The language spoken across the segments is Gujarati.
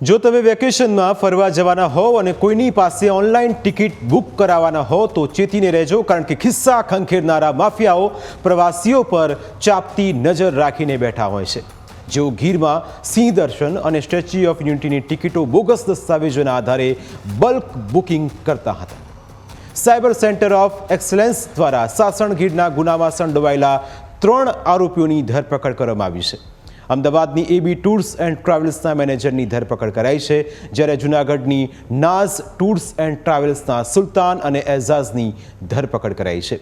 જો તમે વેકેશનમાં ફરવા જવાના હોવ અને કોઈની પાસે ઓનલાઈન ટિકિટ બુક કરાવવાના હો, તો ચેતીને રહેજો, કારણ કે ખિસ્સા ખંખેરનારા માફિયાઓ પ્રવાસીઓ પર ચાપતી નજર રાખીને બેઠા હોય છે. જેઓ ગીરમાં સિંહ દર્શન અને સ્ટેચ્યુ ઓફ યુનિટીની ટિકિટો બોગસ દસ્તાવેજોના આધારે બલ્ક બુકિંગ કરતા હતા. સાયબર સેન્ટર ઓફ એક્સલન્સ દ્વારા સાસણ ગીરના ગુનામાં સંડોવાયેલા ત્રણ આરોપીઓની ધરપકડ કરવામાં આવી છે. અમદાવાદની એબી ટૂર્સ એન્ડ ટ્રાવેલ્સના મેનેજરની ધરપકડ કરાઈ છે, જ્યારે જૂનાગઢની નાઝ ટૂર્સ એન્ડ ટ્રાવેલ્સના સુલતાન અને એઝાઝની ધરપકડ કરાઈ છે.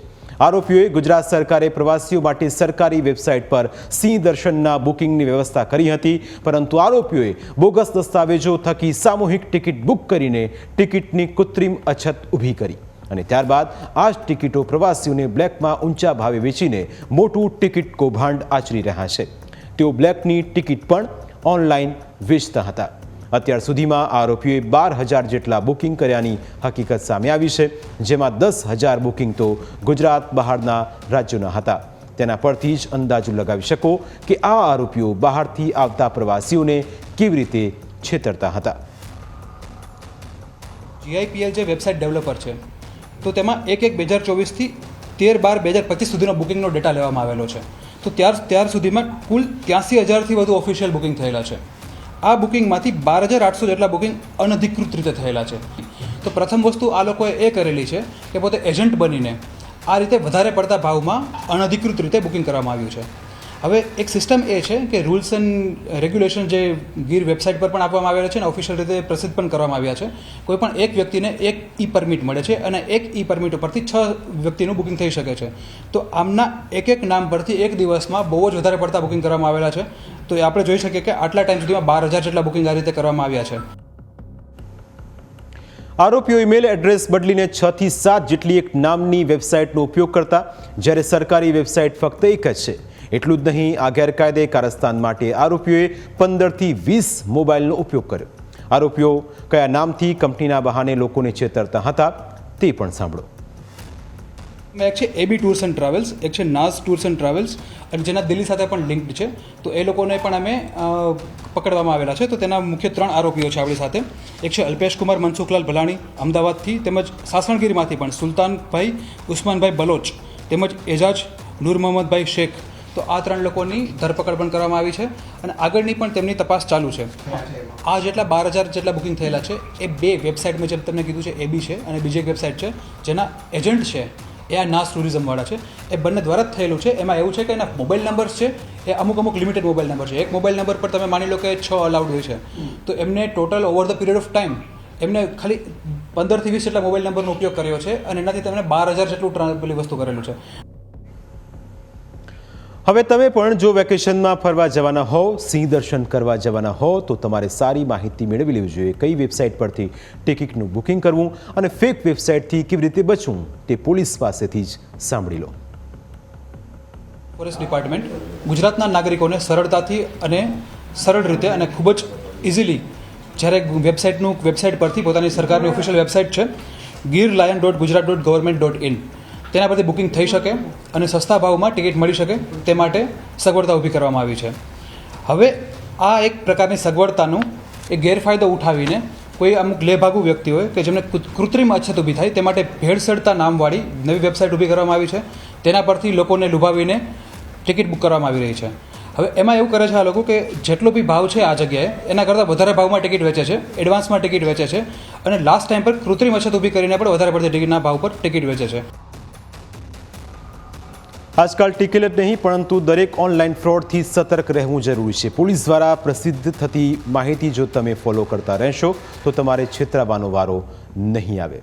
આરોપીઓએ ગુજરાત સરકારે પ્રવાસીઓ માટે સરકારી વેબસાઇટ પર સિંહ દર્શનના બુકિંગની વ્યવસ્થા કરી હતી, પરંતુ આરોપીઓએ બોગસ દસ્તાવેજો થકી સામૂહિક ટિકિટ બુક કરીને ટિકિટની કૃત્રિમ અછત ઊભી કરી. અને ત્યારબાદ આ જ ટિકિટો પ્રવાસીઓને બ્લેકમાં ઊંચા ભાવે વેચીને મોટું ટિકિટ કૌભાંડ આચરી રહ્યા છે. તેઓ બ્લેકની ટિકિટ પણ ઓનલાઈન વેચતા હતા. અત્યાર સુધીમાં આરોપીઓએ બાર હજાર જેટલા બુકિંગ કર્યાની હકીકત સામે આવી છે, જેમાં દસ હજાર બુકિંગ તો ગુજરાત બહારના રાજ્યોના હતા. તેના પરથી જ અંદાજો લગાવી શકો કે આ આરોપીઓ બહારથી આવતા પ્રવાસીઓને કેવી રીતે છેતરતા હતા. જીઆઈપીએલ જે વેબસાઇટ ડેવલપર છે, તો તેમાં એક એક બે હજાર ચોવીસથી તેર બાર બે હજાર પચીસ સુધીનો બુકિંગનો ડેટા લેવામાં આવેલો છે. તો ત્યાર ત્યાર સુધીમાં કુલ ત્યાંસી હજારથી વધુ ઓફિશિયલ બુકિંગ થયેલા છે. આ બુકિંગમાંથી બાર હજાર આઠસો જેટલા બુકિંગ અનધિકૃત રીતે થયેલા છે. તો પ્રથમ વસ્તુ આ લોકોએ એ કરેલી છે કે પોતે એજન્ટ બનીને આ રીતે વધારે પડતા ભાવમાં અનધિકૃત રીતે બુકિંગ કરવામાં આવ્યું છે. હવે એક સિસ્ટમ એ છે કે રૂલ્સ એન્ડ રેગ્યુલેશન જે ગીર વેબસાઇટ પર પણ આપવામાં આવેલા છે અને ઓફિશિયલ રીતે પ્રસિદ્ધ પણ કરવામાં આવ્યા છે. કોઈ પણ એક વ્યક્તિને એક ઈ પરમિટ મળે છે અને એક ઈ પરમિટ ઉપરથી છ વ્યક્તિનું બુકિંગ થઈ શકે છે. તો આમના એક એક નામ પરથી એક દિવસમાં બહુ જ વધારે પડતા બુકિંગ કરવામાં આવેલા છે. તો એ આપણે જોઈ શકીએ કે આટલા ટાઈમ સુધીમાં બાર હજાર જેટલા બુકિંગ આ રીતે કરવામાં આવ્યા છે. આરોપીઓ ઈમેલ એડ્રેસ બદલીને છ થી સાત જેટલી એક નામની વેબસાઇટનો ઉપયોગ કરતા, જ્યારે સરકારી વેબસાઇટ ફક્ત એક જ છે. એટલું જ નહીં, આ ગેરકાયદે કારસ્તાન માટે આરોપીઓએ પંદરથી વીસ મોબાઈલનો ઉપયોગ કર્યો. આરોપીઓ કયા નામથી કંપનીના બહાને લોકોને છેતરતા હતા તે પણ સાંભળો. એક છે એબી ટૂર્સ એન્ડ ટ્રાવેલ્સ એક છે નાઝ ટૂર્સ એન્ડ ટ્રાવેલ્સ અને જેના દિલ્હી સાથે પણ લિંક્ડ છે. તો એ લોકોને પણ અમે પકડવામાં આવેલા છે. તો તેના મુખ્ય ત્રણ આરોપીઓ છે આપણી સાથે. એક છે અલ્પેશ કુમાર, મનસુખલાલ ભલાણી, અમદાવાદથી, તેમજ સાસણગીરીમાંથી પણ સુલતાનભાઈ, ઉસ્માનભાઈ બલોચ, તેમજ એજાજ, નૂર મોહમ્મદભાઈ શેખ તો આ ત્રણ લોકોની ધરપકડ પણ કરવામાં આવી છે અને આગળની પણ તેમની તપાસ ચાલુ છે. આ જેટલા બાર હજાર જેટલા બુકિંગ થયેલા છે, એ બે વેબસાઇટ મેં જેમ તમને કીધું છે એબી છે અને બીજી એક વેબસાઇટ છે, જેના એજન્ટ છે, એ આ નાસ ટુરિઝમવાળા છે. એ બંને દ્વારા જ થયેલું છે. એમાં એવું છે કે એના મોબાઈલ નંબર્સ છે, એ અમુક અમુક લિમિટેડ મોબાઈલ નંબર છે. એક મોબાઈલ નંબર પર તમે માની લો કે છ અલાઉડ હોય છે. તો એમને total over the period of time એમને ખાલી પંદરથી વીસ જેટલા મોબાઈલ નંબરનો ઉપયોગ કર્યો છે અને એનાથી તમને બાર હજાર જેટલું પેલી વસ્તુ કરેલું છે. હવે તમે પણ જો વેકેશનમાં ફરવા જવાના હો સિંહ દર્શન કરવા જવાના હો, તો તમારે સારી માહિતી મેળવી લેવી જોઈએ. કઈ વેબસાઇટ પરથી ટિકિટનું બુકિંગ કરવું અને ફેક વેબસાઇટથી કેવી રીતે બચવું, તે પોલીસ પાસેથી જ સાંભળી લો. ફોરેસ્ટ ડિપાર્ટમેન્ટ ગુજરાતના નાગરિકોને સરળતાથી અને સરળ રીતે અને ખૂબ જ ઇઝીલી જ્યારે વેબસાઇટનું વેબસાઇટ પરથી પોતાની સરકારની ઓફિશિયલ વેબસાઇટ છે Gir lion dot Gujarat dot government dot in તેના પરથી બુકિંગ થઈ શકે અને સસ્તા ભાવમાં ટિકિટ મળી શકે તે માટે સગવડતા ઊભી કરવામાં આવી છે. હવે આ એક પ્રકારની સગવડતાનું એ ગેરફાયદો ઉઠાવીને કોઈ અમુક લેભાગુ વ્યક્તિ હોય કે જેમને કૃત્રિમ અછત ઊભી થાય, તે માટે ભેળસેળતા નામવાળી નવી વેબસાઇટ ઊભી કરવામાં આવી છે. તેના પરથી લોકોને લુભાવીને ટિકિટ બુક કરવામાં આવી રહી છે. હવે એમાં એવું કરે છે આ લોકો કે જેટલો બી ભાવ છે આ જગ્યાએ, એના કરતાં વધારે ભાવમાં ટિકિટ વેચે છે, એડવાન્સમાં ટિકિટ વેચે છે અને લાસ્ટ ટાઈમ પર કૃત્રિમ અછત ઊભી કરીને પણ વધારે પડતી ટિકિટના ભાવ પર ટિકિટ વેચે છે. આજકાલ ટિકિટ જ નહીં, પરંતુ દરેક ઓનલાઈન ફ્રોડથી સતર્ક રહેવું જરૂરી છે. પોલીસ દ્વારા પ્રસિદ્ધ થતી માહિતી જો તમે ફોલો કરતા રહેશો, તો તમારે છેતરાવાનો વારો નહીં આવે.